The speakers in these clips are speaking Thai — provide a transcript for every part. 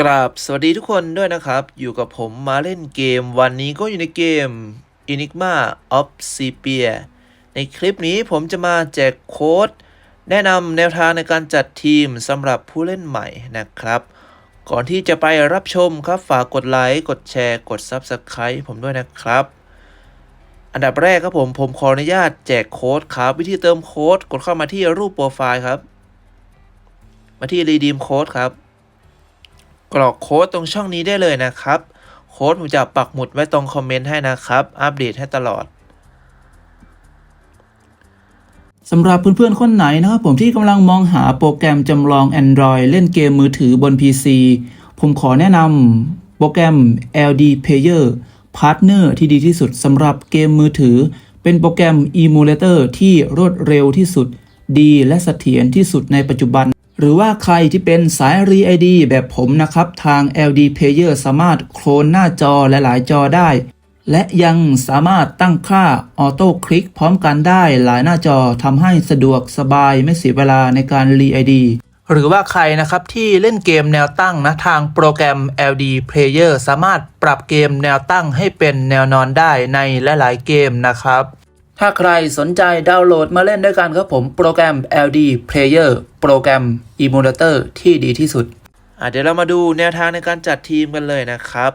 กราบสวัสดีทุกคนด้วยนะครับ อยู่กับผมมาเล่นเกม วันนี้ก็อยู่ในเกม Enigma of Sepia ในคลิปนี้ผมจะมาแจกโค้ด แนะนำแนวทางในการจัดทีมสำหรับผู้เล่นใหม่นะครับ ก่อนที่จะไปรับชมครับฝากกดไลค์กดแชร์กด Subscribe ผมด้วยนะครับ อันดับแรกครับผมผมขออนุญาตแจกโค้ดครับ วิธีเติมโค้ดกดเข้ามาที่รูปโปรไฟล์ครับ มาที่ Redeem Code ครับ กรอกโค้ดตรงช่องนี้ได้เลยนะครับ โค้ดผมจะปักหมุดไว้ตรงคอมเมนต์ให้นะครับ อัปเดตให้ตลอดสำหรับเพื่อนๆ คนไหนนะครับผมที่กำลังมองหาโปรแกรมจำลอง Android เล่นเกมมือถือบน PC ผมขอแนะนำโปรแกรม LD Player Partner ที่ดีที่สุดสำหรับเกมมือถือ เป็นโปรแกรม Emulator ที่รวดเร็วที่สุด ดีและเสถียรที่สุดในปัจจุบัน หรือว่าใครที่เป็นสาย r e ID แบบผมนะครับ ทาง LD Player สามารถโคลนหน้าจอหลายๆจอได้ และยังสามารถตั้งค่าออโต้คลิกพร้อมกันได้หลายหน้าจอทำให้สะดวกสบายไม่เสียเวลาในการรีไอดีหรือว่าใครนะครับที่เล่นเกมแนวตั้งนะทางโปรแกรม LD Player สามารถปรับเกมแนวตั้งให้เป็นแนวนอนได้ในหลาย ๆ เกมนะครับ ถ้าใครสนใจดาวน์โหลดมาเล่นด้วยกันครับผมโปรแกรม LD Player โปรแกรม Emulator ที่ดีที่สุดเดี๋ยวเรามาดูแนวทางในการจัดทีมกันเลยนะครับ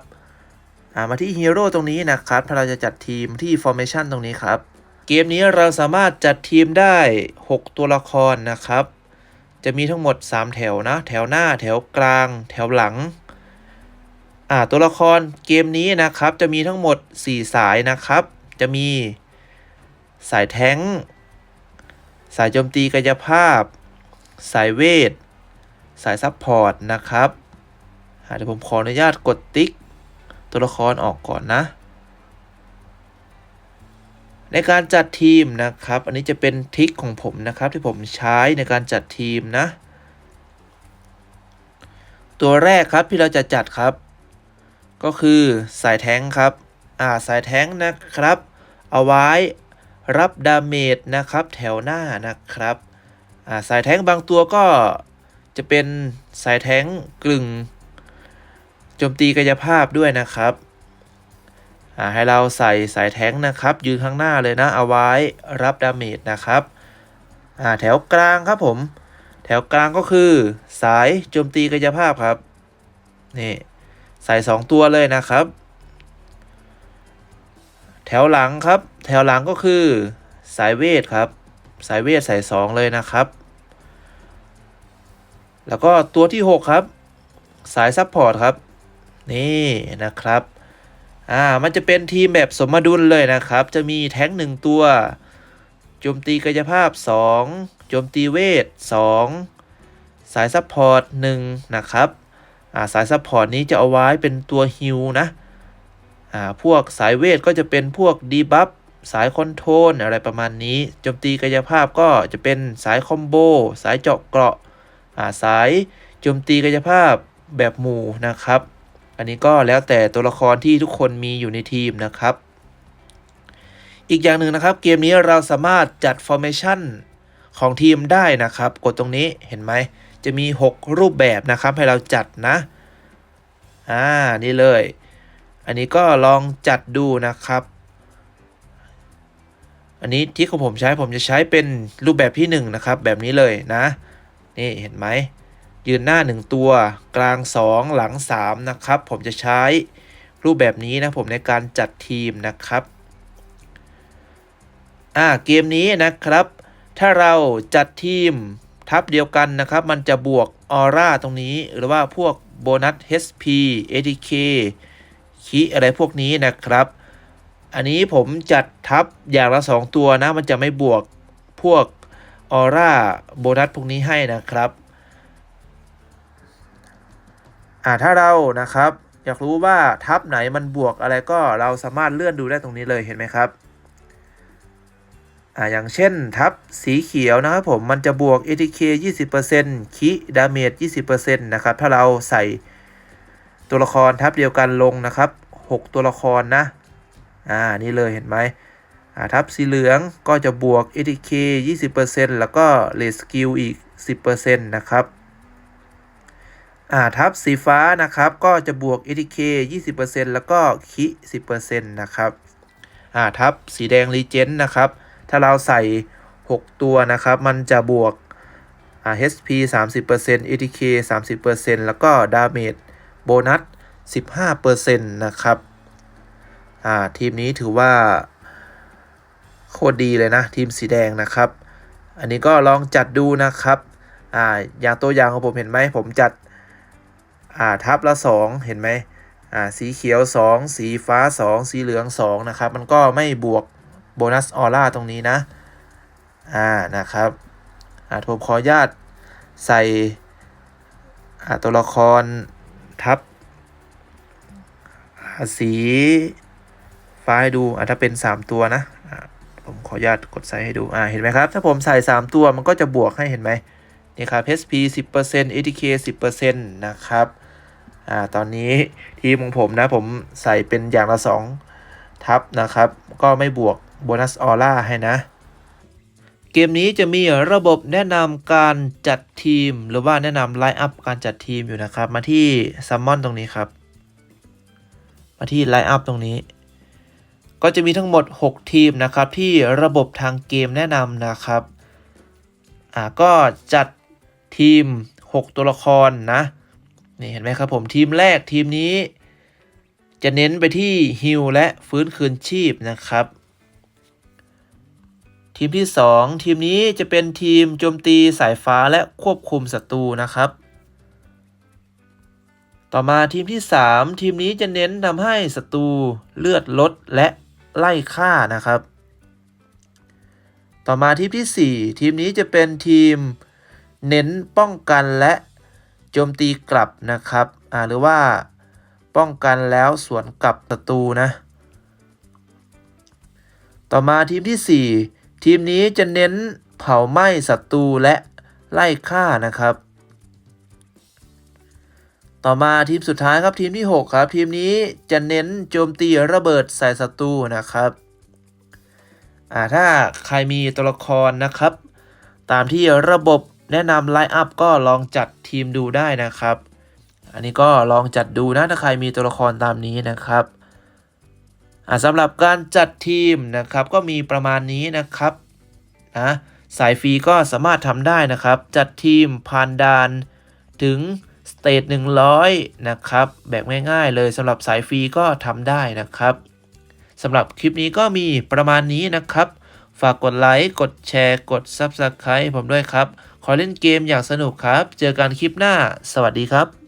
มาที่ฮีโร่ตรงนี้นะครับถ้าเราจะจัดทีมที่ Formation ตรงนี้ครับ เกมนี้เราสามารถจัดทีมได้ 6 ตัวละครนะครับ จะมีทั้งหมด 3 แถวนะ แถวหน้า แถวกลาง แถวหลังตัวละครเกมนี้นะครับจะมีทั้งหมด 4 สายนะครับ จะมี สายแท้ง สายโจมตีกายภาพ สายเวท สายซัพพอร์ตนะครับอาเดี๋ยวผมขออนุญาตกดติ๊ก ตัวละครออกก่อนนะ ในการจัดทีมนะครับ อันนี้จะเป็นทริคของผมนะครับที่ผมใช้ในการจัดทีมนะ ตัวแรกครับที่เราจะจัดครับ ก็คือสายแท้งครับ อ่าสายแท้งนะครับ เอาไว้ รับดาเมจนะครับแถวหน้านะครับสายแท้งบางตัวก็จะเป็นสายแท้งกลึงโจมตีกายภาพด้วยนะครับให้เราใส่สายแท้งนะครับ ยืนข้างหน้าเลยนะเอาไว้รับดาเมจนะครับแถวกลางครับผม แถวกลางก็คือ สายโจมตีกายภาพครับนี่ใส่ 2 ตัวเลยนะครับ แถวหลังครับ แถวหลังก็คือสายเวทครับ สายเวทใส่2เลยนะครับ แล้วก็ตัวที่ 6 ครับ สายซัพพอร์ตครับ นี่นะครับ อ่า มันจะเป็นทีมแบบสมดุลเลยนะครับ จะมีแท้ง1ตัว โจมตีกายภาพ 2 โจมตีเวท 2 สายซัพพอร์ต1นะครับ อ่า สายซัพพอร์ตนี้จะเอาไว้เป็นตัวฮิลนะ อ่าพวกสายเวทก็จะเป็นพวกดีบัฟสายคอนโทรลอะไรประมาณนี้โจมตีกายภาพก็จะเป็นสายคอมโบสายเจาะเกราะอ่าสายโจมตีกายภาพแบบหมู่นะครับ อันนี้ก็แล้วแต่ตัวละครที่ทุกคนมีอยู่ในทีมนะครับ อีกอย่างหนึ่งนะครับ เกมนี้เราสามารถจัด formation ของทีมได้นะครับ กดตรงนี้เห็นไหมจะมี 6 รูปแบบนะครับให้เราจัดนะ อ่า นี่เลย อันนี้ก็ลองจัดดูนะครับ อันนี้ที่ของผมใช้ผมจะใช้เป็นรูปแบบที่1นะครับ แบบนี้เลยนะ นี่เห็นไหมยืนหน้า 1 ตัว กลาง 2 หลัง 3 นะครับ ผมจะใช้รูปแบบนี้นะผมในการจัดทีมนะครับ อ่าเกมนี้นะครับ ถ้าเราจัดทีมทับเดียวกันนะครับ มันจะบวกออร่าตรงนี้ หรือว่าพวกโบนัส HP ATK คีอะไรพวกนี้นะครับ อันนี้ผมจัดทับอย่างละ 2 ตัวนะ มันจะไม่บวกพวกออร่าโบนัสพวกนี้ให้นะครับอ่าถ้าเรานะครับ อยากรู้ว่าทับไหนมันบวกอะไรก็เราสามารถเลื่อนดูได้ตรงนี้เลยเห็นไหมครับอ่าอย่างเช่นทับสีเขียวนะครับผมมันจะบวก ATK 20%คิดาเมจ20%นะครับ ถ้าเราใส่ ตัวละครทับเดียวกันลงนะครับ 6 ตัวละครนะอ่านี่เลยเห็นไหมอ่าทับสีเหลืองก็จะบวก ATK 20%แล้วก็เลสกิลอีก 10%นะครับอ่าทับสีฟ้านะครับก็จะบวก ATK 20%แล้วก็คิ10%นะครับอ่าทับสีแดงรีเจนนะครับ ถ้าเราใส่ 6 ตัวนะครับ มันจะบวกอ่า HP 30% ATK 30%แล้วก็ดาเมจ โบนัส 15%นะครับ อ่า ทีมนี้ถือว่าโคตรดีเลยนะ ทีมสีแดงนะครับ อันนี้ก็ลองจัดดูนะครับ อ่า อย่างตัวอย่างของผมเห็นไหม ผมจัด อ่า ทับละ 2 เห็นไหมอ่า สีเขียว 2 สีฟ้า 2 สีเหลือง 2 นะครับ มันก็ไม่บวกโบนัสออร่าตรงนี้นะ อ่า นะครับอ่าผมขออนุญาตใส่อ่าตัวละคร ทับ สีฟ้าให้ดูอ่าถ้าเป็น 3 ตัวนะผมขออนุญาตกดใส่ให้ดูอ่าเห็นไหมครับ ถ้าผมใส่ 3 ตัวมันก็จะบวกให้เห็นไหมนี่ครับ HP 10% ATK 10%นะครับอ่าตอนนี้ทีมของผมนะผมใส่เป็นอย่างละ 2 ทับนะครับ ก็ไม่บวกโบนัสออร่าให้นะ เกมนี้จะมีระบบแนะนำการจัดทีม หรือว่าแนะนำไลน์อัพการจัดทีมอยู่นะครับ มาที่ซัมมอนตรงนี้ครับ มาที่ไลน์อัพตรงนี้ ก็จะมีทั้งหมด 6 ทีมนะครับ ที่ระบบทางเกมแนะนำนะครับอ่าก็จัดทีม 6 ตัวละครนะนี่เห็นไหมครับผมทีมแรกทีมนี้ จะเน้นไปที่ฮิลและฟื้นคืนชีพนะครับ ทีมที่ 2 ทีมนี้จะเป็นทีมโจมตีสายฟ้าและควบคุมศัตรูนะครับ ต่อมาทีมที่ 3 ทีมนี้จะเน้นทำให้ศัตรูเลือดลดและไล่ฆ่านะครับ ต่อมาทีมที่ 4 ทีมนี้จะเป็นทีมเน้นป้องกันและโจมตีกลับนะครับอ่าหรือว่าป้องกันแล้วสวนกลับศัตรูนะ ต่อมาทีมที่ 4 ทีมนี้จะเน้นเผาไหม้ศัตรูและไล่ฆ่านะครับ ต่อมาทีมสุดท้ายครับทีมที่ 6 ครับ ทีมนี้จะเน้นโจมตีระเบิดใส่ศัตรูนะครับอ่าถ้าใครมีตัวละครนะครับ ตามที่ระบบแนะนำไลน์อัพก็ลองจัดทีมดูได้นะครับ อันนี้ก็ลองจัดดูนะถ้าใครมีตัวละครตามนี้นะครับ สำหรับการจัดทีมนะครับก็มีประมาณนี้นะครับนะสายฟรีก็สามารถทำได้นะครับ จัดทีมผ่านด่านถึงสเตจ100 นะครับ แบบง่ายๆเลยสำหรับสายฟรีก็ทำได้นะครับสำหรับคลิปนี้ก็มีประมาณนี้นะครับ ฝากกดไลค์กดแชร์กด Subscribe ผมด้วยครับ ขอเล่นเกมอย่างสนุกครับ เจอกันคลิปหน้า สวัสดีครับ